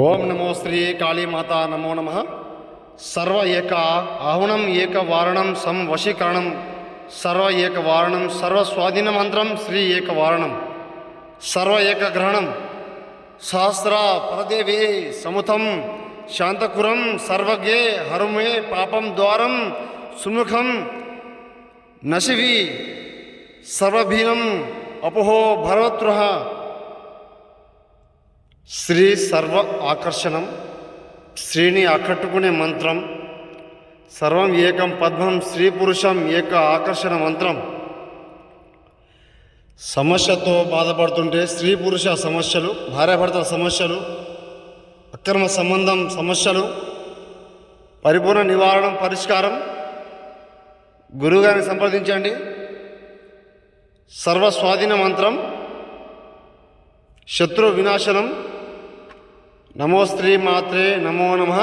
ఓం నమో శ్రీ కాళీమాత నమో నమ సర్వ ఏక ఆహునం ఏక వారణం సం వశీకరణం సర్వ ఏక వారణం సర్వ స్వాధీన మంత్రం శ్రీ ఏక వారణం సర్వ ఏక గ్రహణం సహస్ర పరదేవే సముతం శాంతకురం సర్వజ్ఞే హరుమే పాపం ద్వారం సుముఖం నశివి సర్వభీనం అపోహో భరవతృహ శ్రీ సర్వ ఆకర్షణం శ్రీని ఆకట్టుకునే మంత్రం సర్వం ఏకం పద్మం స్త్రీ పురుషం ఏక ఆకర్షణ మంత్రం. సమస్యతో బాధపడుతుంటే స్త్రీ పురుష సమస్యలు భార్యాభర్తల సమస్యలు అక్రమ సంబంధం సమస్యలు పరిపూర్ణ నివారణ పరిష్కారం. గురువుగారిని సంప్రదించండి. సర్వ స్వాధీన మంత్రం శత్రు వినాశనం నమో శ్రీ మాత్రే నమో నమ.